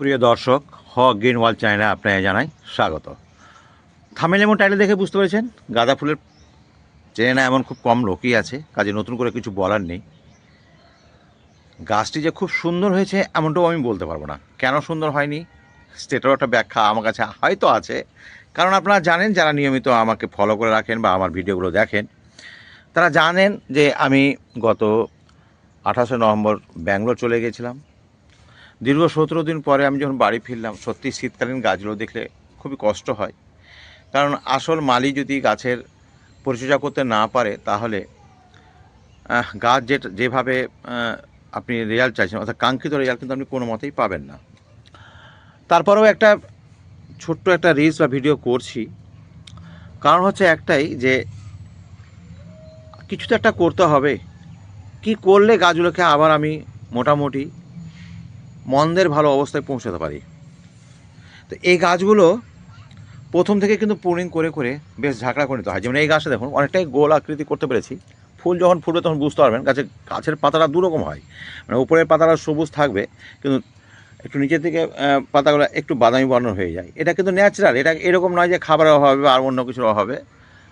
প্রিয় দর্শক হ গ্রিন ওয়াল চ্যানেলে আপনাকে জানাই স্বাগত। থামেল এবং টাইটেল দেখে বুঝতে পেরেছেন? গাঁদা ফুলের চেনে না এমন খুব কম লোকই আছে, কাজে নতুন করে কিছু বলার নেই। গাছটি যে খুব সুন্দর হয়েছে এমনটাও আমি বলতে পারব না। কেন সুন্দর হয়নি? সেটারও একটা ব্যাখ্যা আমার কাছে হয়তো আছে। কারণ আপনারা জানেন, যারা নিয়মিত আমাকে ফলো করে রাখেন বা আমার ভিডিওগুলো দেখেন, তারা জানেন যে আমি গত আঠাশে নভেম্বর ব্যাঙ্গালোর চলে গেছিলাম দীর্ঘ সতেরো দিন পরে আমি যখন বাড়ি ফিরলাম সত্যি শীতকালীন গাছগুলো দেখলে খুবই কষ্ট হয়। কারণ আসল মালি যদি গাছের পরিচর্যা করতে না পারে, তাহলে গাছ যে, যেভাবে আপনি রেজাল্ট চাইছেন, অর্থাৎ কাঙ্ক্ষিত রেজাল্ট কিন্তু আপনি কোনো মতেই পাবেন না। তারপরেও একটা ছোট্ট একটা রিলস বা ভিডিও করছি। কারণ হচ্ছে একটাই যে, কিছু তো একটা করতে হবে। কি করলে গাছগুলোকে আবার আমি মোটামুটি মন্দের ভালো অবস্থায় পৌঁছাতে পারি। তো এই গাছগুলো প্রথম থেকে কিন্তু পুরিং করে করে বেশ ঝাঁকড়া করে নিতে হয়। যেমন এই গাছটা দেখুন অনেকটাই গোল আকৃতি করতে পেরেছি। ফুল যখন ফুটবে তখন বুঝতে পারবেন গাছের গাছের পাতাটা দুরকম হয়। মানে উপরের পাতাটা সবুজ থাকবে কিন্তু একটু নিচের আহ, পাতাগুলো একটু বাদামি বর্ণ হয়ে যায়। এটা কিন্তু ন্যাচারাল এটা এরকম নয় যে খাবারের অভাবে আর অন্য কিছুর অভাবে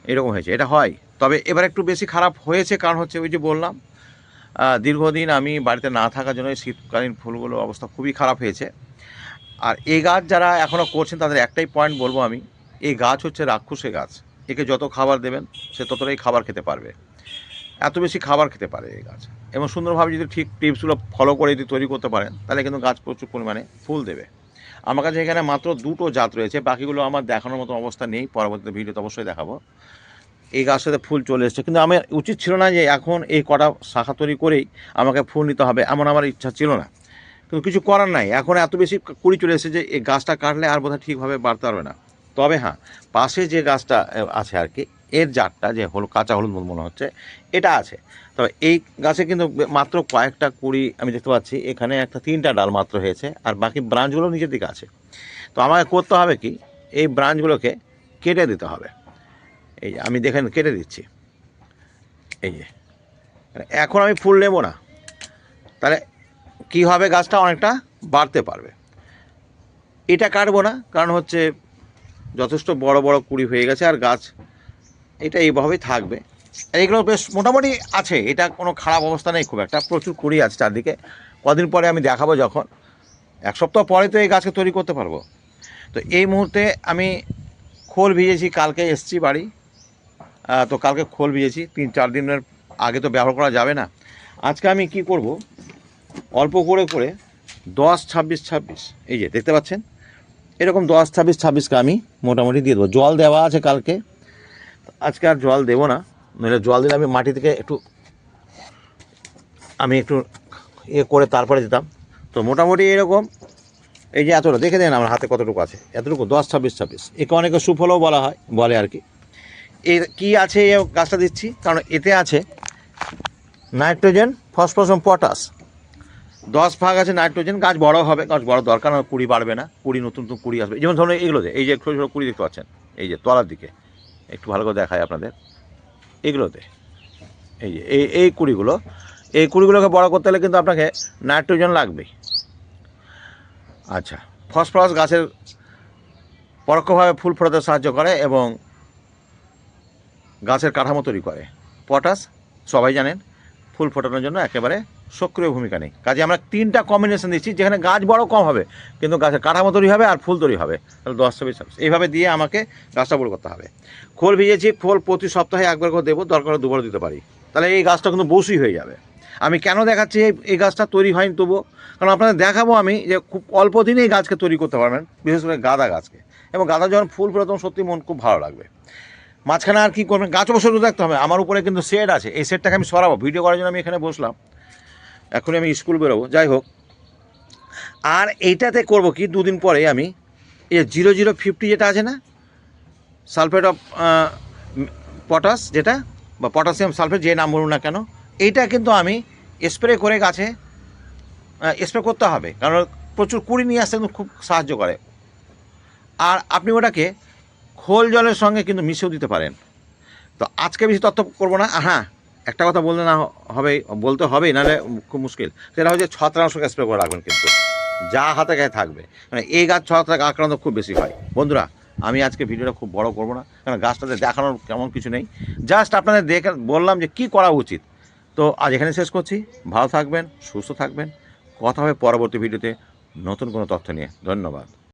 এরকম হয়েছে। এটা হয়। তবে এবার একটু বেশি খারাপ হয়েছে কারণ হচ্ছে ওই যে বললাম দীর্ঘদিন আমি বাড়িতে না থাকার জন্য শীতকালীন ফুলগুলোর অবস্থা খুবই খারাপ হয়েছে। আর এই গাছ যারা এখনও করছেন, তাদের একটাই পয়েন্ট বলব আমি, এই গাছ হচ্ছে রাক্ষসে গাছ। একে যত খাবার দেবেন, সে ততটাই খাবার খেতে পারবে। এত বেশি খাবার খেতে পারে এই গাছ। এবং সুন্দরভাবে যদি ঠিক টিপসগুলো ফলো করে যদি তৈরি করতে পারেন, তাহলে কিন্তু গাছ প্রচুর পরিমাণে ফুল দেবে। আমার কাছে এখানে মাত্র দুটো জাত রয়েছে, বাকিগুলো আমার দেখানোর মতো অবস্থা নেই, পরবর্তীতে ভিডিওতে অবশ্যই দেখাবো। এই গাছটাতে ফুল চলে এসেছে। কিন্তু আমার উচিত ছিল না যে এখন এই কটা শাখা তৈরি করেই আমাকে ফুল নিতে হবে, এমন আমার ইচ্ছা ছিল না। কিন্তু কিছু করার নাই। এখন এত বেশি কুড়ি চলে এসেছে যে এই গাছটা কাটলে আর বোধহয় ঠিকভাবে বাড়তে পারবে না। তবে হ্যাঁ পাশে যে গাছটা আছে আর কি, এর জাতটা যে হলো কাঁচা হলুদ মনে হচ্ছে, এটা আছে। তবে এই গাছে কিন্তু মাত্র কয়েকটা কুড়ি আমি দেখতে পাচ্ছি, এখানে একটা তিনটা ডাল মাত্র হয়েছে, আর বাকি ব্রাঞ্চগুলো নিচের দিকে আছে। তো আমাকে করতে হবে কি, এই ব্রাঞ্চগুলোকে কেটে দিতে হবে। এই যে, আমি দেখেন কেটে দিচ্ছি। এই যে মানে এখন আমি ফুল নেব না। তাহলে কি হবে গাছটা? অনেকটা বাড়তে পারবে। এটা কাটবো না, কারণ হচ্ছে যথেষ্ট বড় বড় কুড়ি হয়ে গেছে, আর গাছ এটা এইভাবেই থাকবে। এগুলো বেশ মোটামুটি আছে, এটা কোনো খারাপ অবস্থা নেই, খুব একটা। প্রচুর কুড়ি আছে চারদিকে। কদিন পরে আমি দেখাবো যখন। এক সপ্তাহ পরে তো এই গাছকে তৈরি করতে পারব। তো এই মুহূর্তে আমি খোল ভিজেছি, কালকে এসছি বাড়ি। তো কালকে খোল ভিজেছি তিন চার দিনের আগে তো ব্যবহার করা যাবে না। আজকে আমি কি করব? অল্প করে করে দশ ছাব্বিশ ছাব্বিশ, এই যে দেখতে পাচ্ছেন? এরকম দশ ছাব্বিশ ছাব্বিশকে আমি মোটামুটি দিয়ে দেবো। জল দেওয়া আছে কালকে। আজকে আর জল দেবো না, নইলে জল দিলে আমি মাটি থেকে একটু, আমি একটু ইয়ে করে তারপরে দিতাম। তো মোটামুটি এরকম, এই যে এতটা। দেখে দেন আমার হাতে কতটুকু আছে। এতটুকু দশ ছাব্বিশ ছাব্বিশ। একে অনেকে সুফলও বলা হয়, বলে আর কি। এর কী আছে এই গাছটা দিচ্ছি? কারণ এতে আছে নাইট্রোজেন, ফসফরাস এবং পটাশ। দশ ভাগ আছে নাইট্রোজেন, গাছ বড় হবে, গাছ বড় দরকার না, কুড়ি বাড়বে না, কুড়ি নতুন নতুন কুড়ি আসবে। যেমন ধরুন এগুলোতে এই যে ছোটো ছোটো কুড়ি দেখতে পাচ্ছেন, এই যে তলার দিকে, একটু ভালো করে দেখায় আপনাদের। এগুলোতে, এই যে, এই এই কুড়িগুলো, এই কুড়িগুলোকে বড় করতে হলে কিন্তু আপনাকে নাইট্রোজেন লাগবেই। আচ্ছা ফসফরাস গাছের পরোক্ষভাবে ফুল ফোটাতে সাহায্য করে এবং গাছের কাঠামো তৈরি করে। পটাশ, সবাই জানেন, ফুল ফোটানোর জন্য একেবারে সক্রিয় ভূমিকা নেই। কাজে আমরা তিনটা কম্বিনেশন দিচ্ছি, যেখানে গাছ বড় কম হবে, কিন্তু গাছের কাঠামো তৈরি হবে আর ফুল তৈরি হবে। তাহলে দশ ছাব্বিশ ছাব্বিশ। এইভাবে দিয়ে আমাকে গাছটা বড় করতে হবে। খোল ভিজেছি, খোল প্রতি সপ্তাহে একবার করে দেবো, দরকার দুবার দিতে পারি। তাহলে এই গাছটা কিন্তু বসুই হয়ে যাবে। আমি কেন দেখাচ্ছি এই গাছটা তৈরি হয়নি তবুও? কারণ আপনাদের দেখাবো আমি যে খুব অল্প দিনে এই গাছকে তৈরি করতে পারবেন, বিশেষ করে গাঁদা গাছকে। এবং গাঁদা যখন ফুল ফোটে তখন সত্যি মন খুব ভালো লাগবে। মাঝখানে আর কি করবেন? গাছ রোদ রাখতে হবে। আমার উপরে কিন্তু সেট আছে। এই সেটটাকে আমি সরাবো। ভিডিও করার জন্য আমি এখানে বসলাম। এখনই আমি স্কুল বেরোবো। যাই হোক। আর এইটাতে করব কি? দুদিন পরে আমি এই জিরো জিরো ফিফটি যেটা আছে না? সালফেট অফ পটাশ যেটা? বা পটাশিয়াম সালফেট, যে নাম বলুন না কেন? এইটা কিন্তু আমি স্প্রে করে গাছে স্প্রে করতে হবে। কারণ প্রচুর কুড়ি নিয়ে আসতে কিন্তু খুব সাহায্য করে। আর আপনি ওটাকে খোল জলের সঙ্গে কিন্তু মিশেও দিতে পারেন। তো আজকে বেশি তথ্য করব না। হ্যাঁ একটা কথা বললে না হবে, বলতে হবেই, নাহলে খুব মুশকিল। সেটা হচ্ছে ছত্রাংশকে স্প্রে করে রাখবেন কিন্তু। যা হাতে গায়ে থাকবে। মানে এই গাছ ছত্রাক আক্রান্ত খুব বেশি হয়। বন্ধুরা, আমি আজকে ভিডিওটা খুব বড় করব না। কারণ গাছটাতে দেখানোর কেমন কিছু নেই। জাস্ট আপনাদের দেখে বললাম যে কি করা উচিত। তো আজ এখানে শেষ করছি। ভালো থাকবেন, সুস্থ থাকবেন। কথা হবে পরবর্তী ভিডিওতে নতুন কোনো তথ্য নিয়ে। ধন্যবাদ।